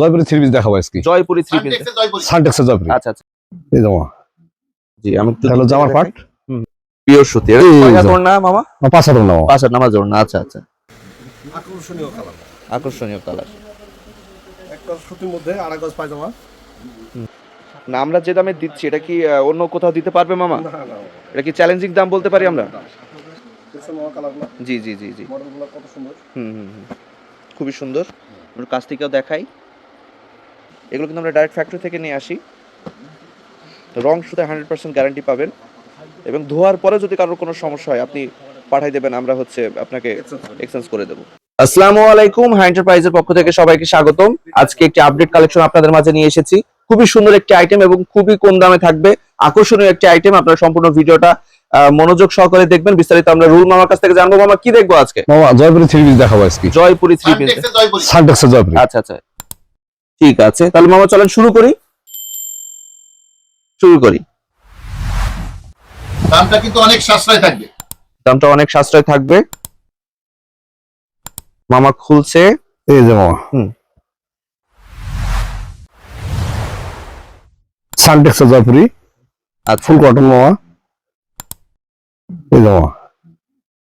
Jaipuri three piece দেখাবো আজকে। Jaipuri three piece সানটেক্সের জয়পুরি। আচ্ছা আচ্ছা। এই মামা জি আমি জামার পাট? পিওর সুতি। মামা? পাঁচ পাঁচ আচ্ছা আচ্ছা। আকর্ষণীয় কালার আকর্ষণীয় কালার একটা সুতির মধ্যে গজ পায়জামা। না আমরা যে দামে দিচ্ছি এটা কি অন্য কোথাও দিতে পারবে মামা? না না এটা কি চ্যালেঞ্জিং দাম বলতে পারি আমরা? জি জি জি জি। মডেলগুলো কত সুন্দর। হুম হুম হুম। খুবই সুন্দর। ওর কাছ থেকেও দেখাই। এগুলো কিন্তু আমরা ডাইরেক্ট ফ্যাক্টরি থেকে নিয়ে আসি। রং সুতে হান্ড্রেড পার্সেন্ট গ্যারান্টি পাবেন। এবং ধোয়ার পরে যদি কারোর কোনো সমস্যা হয় আপনি পাঠাই দেবেন আমরা হচ্ছে আপনাকে এক্সচেঞ্জ করে দেবো। আসসালামু আলাইকুম হাই এন্টারপ্রাইজের পক্ষ থেকে সবাইকে স্বাগতম। আজকে একটি আপডেট কালেকশন আপনাদের মাঝে নিয়ে এসেছি। খুবই সুন্দর একটি আইটেম এবং খুবই কম দামে থাকবে। আকর্ষণীয় একটি আইটেম আপনারা সম্পূর্ণ ভিডিওটা আহ, মনোযোগ সহকারে দেখবেন। বিস্তারিত আমরা রুল মামার কাছ থেকে জানব। মামা কি দেখব আজকে? মামা জয়পুরি থ্রি পিস দেখাবো আজকে। জয়পুরি থ্রি পিস সানটেক্সের জয়পুরি। আচ্ছা আচ্ছা। ঠিক আছে তাহলে মামা চলেন শুরু করি। শুরু করি। দামটা কিন্তু অনেক সাশ্রয় থাকবে। দামটা অনেক সাশ্রয় থাকবে। মামা খুলছে। এই যে মামা। হুম। সানটেক্সের জয়পুরি আচ্ছা। ফুল কটন মামা। এই যে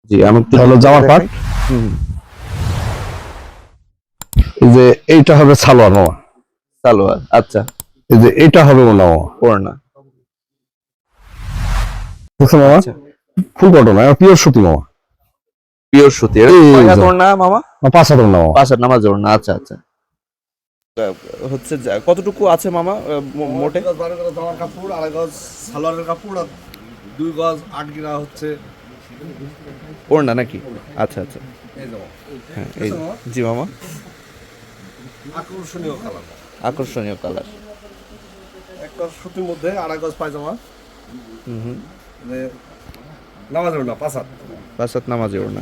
জি আমি একটু হলো জামার পাট। হুম, যে এইটা হবে সালোয়ার মামা। সালোয়ার আচ্ছা। এই যে এইটা হবে ওনা মামা ওড়না। দেখছেন মামা? আচ্ছা। ফুল কটন পিওর সুতি মামা। পিওর সুতি হাত ওড়না মামা? পাঁচ হাজার নামা পাঁচ হাত নামাজ ওড়না আচ্ছা আচ্ছা। হচ্ছে কতটুকু আছে মামা মোটে? বারো গজ জামার কাপড় আড়াই গজ সালোয়ারের কাপড় আর দুই গজ আট গিরা হচ্ছে ওড়না নাকি? আচ্ছা আচ্ছা। হ্যাঁ এই জি মামা। আকর্ষণীয় কালার। আকর্ষণীয় কালার একটা সুতির মধ্যে আড়াই গজ পায়জামা। হুম যে নামাজ না পাঁচ হাত পাঁচ হাত নামাজে ওড়না।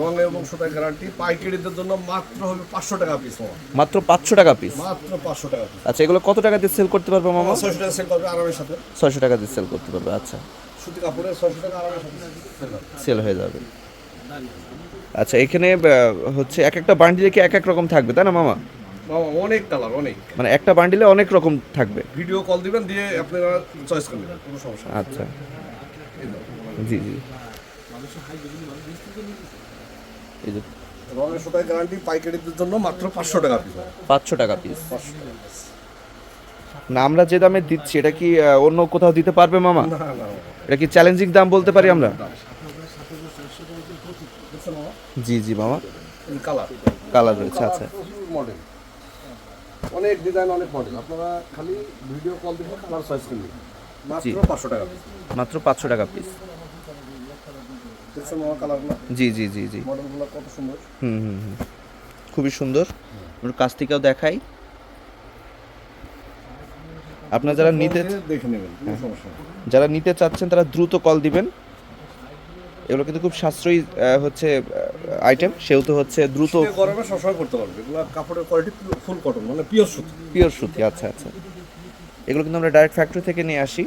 রং এবং সুতার গ্যারান্টি পাইকারিদের জন্য মাত্র হবে পাঁচশো টাকা পিস মামা। মাত্র পাঁচশো টাকা পিস মাত্র পাঁচশো টাকা পিস আচ্ছা এগুলো কত টাকা দিয়ে সেল করতে পারবে মামা? ছয়শো টাকা সেল করবে আরামের সাথে। ছয়শো টাকা দিয়ে সেল করতে পারবে আচ্ছা। সুতি কাপড়ের ছয়শো টাকা আরামের সাথে সেল হয়ে যাবে। আচ্ছা এখানে হচ্ছে এক একটা বান্ডিলে কি এক এক রকম থাকবে তাই না মামা? অনেক কালার অনেক। মানে একটা বান্ডিলে অনেক রকম থাকবে। ভিডিও কল দিবেন দিয়ে আপনারা চয়েস করে নেবেন কোনো সমস্যা আচ্ছা। জি জি। এই যে। রঙের সুতার গ্যারান্টি পাইকারিদের জন্য মাত্র পাঁচশো টাকা পিস পাঁচশো টাকা পিস না আমরা যে দামে দিচ্ছি এটা কি অন্য কোথাও দিতে পারবে মামা? এটা কি চ্যালেঞ্জিং দাম বলতে পারি আমরা? জি জি মামা। কালার। কালার রয়েছে আচ্ছা। মডেল অনেক ডিজাইন অনেক মডেল আপনারা খালি ভিডিও কল দিবেন কালার চয়েস করবেন মাত্র পাঁচশো টাকা পিস মাত্র পাঁচশো টাকা পিস আমার জি জি জি জি। মডেলগুলো কত সুন্দর। হুম হুম হুম। খুবই সুন্দর। ওর কাছ থেকেও দেখাই। আপনারা যারা নিতে দেখে দেখে নেবেন সমস্যা যারা নিতে চাচ্ছেন তারা দ্রুত কল দিবেন। এগুলো কিন্তু খুব সাশ্রয়ী হচ্ছে আইটেম সেহেতু হচ্ছে দ্রুত গরমে সবসময় করতে পারবে এগুলো কাপড়ের কোয়ালিটি ফুল কটন মানে পিওর সুতি। পিওর সুতি আচ্ছা আচ্ছা। এগুলো কিন্তু আমরা ডাইরেক্ট ফ্যাক্টরি থেকে নিয়ে আসি।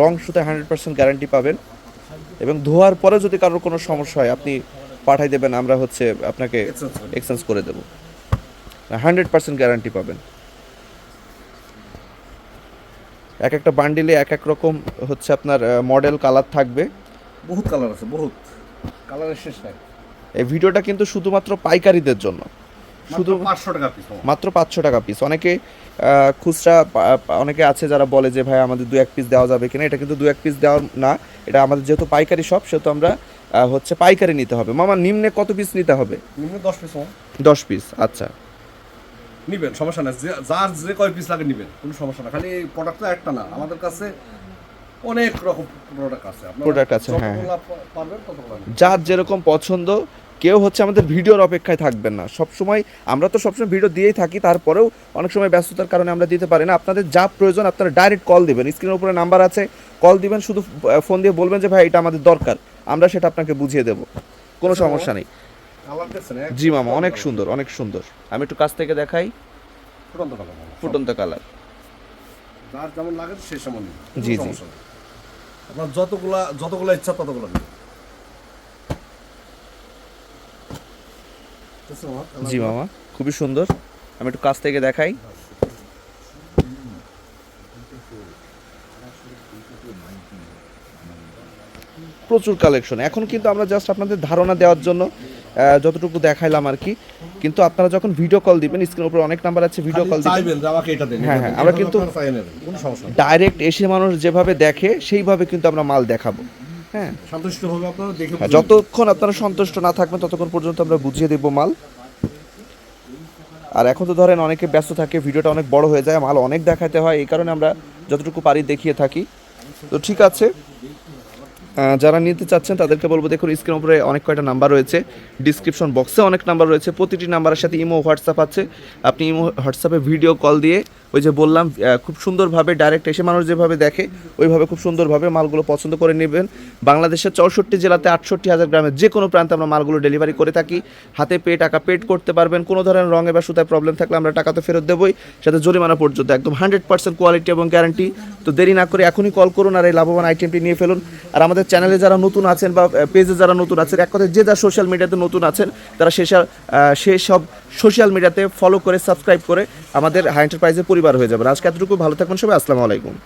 রং সুতে হান্ড্রেড পার্সেন্ট গ্যারান্টি পাবেন। এবং ধোয়ার পরে যদি কারোর কোনো সমস্যা হয় আপনি পাঠাই দেবেন আমরা হচ্ছে আপনাকে এক্সচেঞ্জ করে দেবো। হান্ড্রেড পার্সেন্ট গ্যারান্টি পাবেন। এক একটা বান্ডিলে এক এক রকম হচ্ছে আপনার মডেল কালার থাকবে। বহুত কালার আছে বহুত। কালারের শেষ নাই। এই ভিডিওটা কিন্তু শুধুমাত্র পাইকারিদের জন্য। শুধু পাঁচশো টাকা পিস মাত্র পাঁচশো টাকা পিস অনেকে খুচরা অনেকে আছে যারা বলে যে ভাই আমাদের দু এক পিস দেওয়া যাবে কিনা? এটা কিন্তু দু এক পিস দেওয়া না। এটা আমাদের যেহেতু পাইকারি শপ সেহেতু আমরা হচ্ছে পাইকারি নিতে হবে। মামা নিম্নে কত পিস নিতে হবে? নিম্ন দশ পিস দশ পিস আচ্ছা। নিবেন সমস্যা যে যার যে কয় পিস লাগে নিবেন কোনো সমস্যা না খালি প্রোডাক্ট তো একটা না। আমাদের কাছে অনেক রকম প্রোডাক্ট আছে। আপনারা Product আছে, হ্যাঁ। যার যেরকম পছন্দ কেউ হচ্ছে আমাদের ভিডিওর অপেক্ষায় থাকবেন না। সব সময় আমরা তো সবসময় ভিডিও দিয়েই থাকি তারপরেও অনেক সময় ব্যস্ততার কারণে আমরা দিতে পারি না। আপনাদের যা প্রয়োজন আপনারা ডাইরেক্ট কল দিবেন। স্ক্রিনের উপরে নাম্বার আছে কল দিবেন শুধু ফোন দিয়ে বলবেন যে ভাই এটা আমাদের দরকার। আমরা সেটা আপনাকে বুঝিয়ে দেব। কোনো সমস্যা নেই। জি মামা অনেক সুন্দর অনেক সুন্দর। আমি একটু কাছ থেকে দেখাই। ফুটন্ত কালার ফুটন্ত কালার যার যেমন লাগে সেই জি, জি। আপনার যতগুলা যতগুলো ইচ্ছা ততগুলো জি মামা, খুবই সুন্দর। আমি একটু কাছ থেকে দেখাই। প্রচুর কালেকশন এখন কিন্তু আমরা জাস্ট আপনাদের ধারণা দেওয়ার জন্য যতটুকু দেখাইলাম আর কি। কিন্তু আপনারা যখন ভিডিও কল দিবেন স্ক্রিনের উপর অনেক নাম্বার আছে ভিডিও কল দিবেন। হ্যাঁ, হ্যাঁ, আমরা কিন্তু- ডাইরেক্ট এসে মানুষ যেভাবে দেখে সেইভাবে কিন্তু আমরা মাল দেখাবো। হ্যাঁ। সন্তুষ্ট হবে আপনারা দেখে হ্যাঁ। যতক্ষণ আপনারা সন্তুষ্ট না থাকবেন ততক্ষণ পর্যন্ত আমরা বুঝিয়ে দেবো মাল। আর এখন তো ধরেন অনেকে ব্যস্ত থাকে ভিডিওটা অনেক বড় হয়ে যায় মাল অনেক দেখাতে হয় এই কারণে আমরা যতটুকু পারি দেখিয়ে থাকি। তো ঠিক আছে। যারা নিতে চাচ্ছেন, তাদেরকে বলব, দেখুন স্ক্রিন উপরে অনেক কয়টা নাম্বার রয়েছে। ডিসক্রিপশন বক্সে অনেক নাম্বার রয়েছে। প্রতিটি নাম্বারের সাথে ইমো হোয়াটসঅ্যাপ আছে। আপনি ইমো হোয়াটসঅ্যাপে ভিডিও কল দিয়ে ওই যে বললাম খুব সুন্দরভাবে ডাইরেক্ট এসে মানুষ যেভাবে দেখে, ওইভাবে খুব সুন্দরভাবে মালগুলো পছন্দ করে নেবেন। বাংলাদেশের চৌষট্টি জেলাতে আটষট্টি হাজার গ্রামের যে কোনো প্রান্তে আমরা মালগুলো ডেলিভারি করে থাকি। হাতে পেয়ে টাকা পেড করতে পারবেন। কোনো ধরনের রঙে বা সুতায় প্রবলেম থাকলে আমরা টাকা তো ফেরত দেবই। সাথে জরিমানা পর্যন্ত, একদম হান্ড্রেড পার্সেন্ট কোয়ালিটি এবং গ্যারান্টি তো দেরি না করে এখনই কল করুন আর এই লাভবান আইটেমটি নিয়ে ফেলুন। আর আমাদের চ্যানেলে যারা নতুন আছেন বা পেজে যারা নতুন আছেন, এক কথায় যে যা সোশ্যাল মিডিয়াতে নতুন আছেন, তারা সেই সব সোশ্যাল মিডিয়াতে ফলো করে সাবস্ক্রাইব করে আমাদের হাই এন্টারপ্রাইজের পরিবার হয়ে যাবেন। আজকে এতটুকু, ভালো থাকবেন সবাই, আসসালামু আলাইকুম।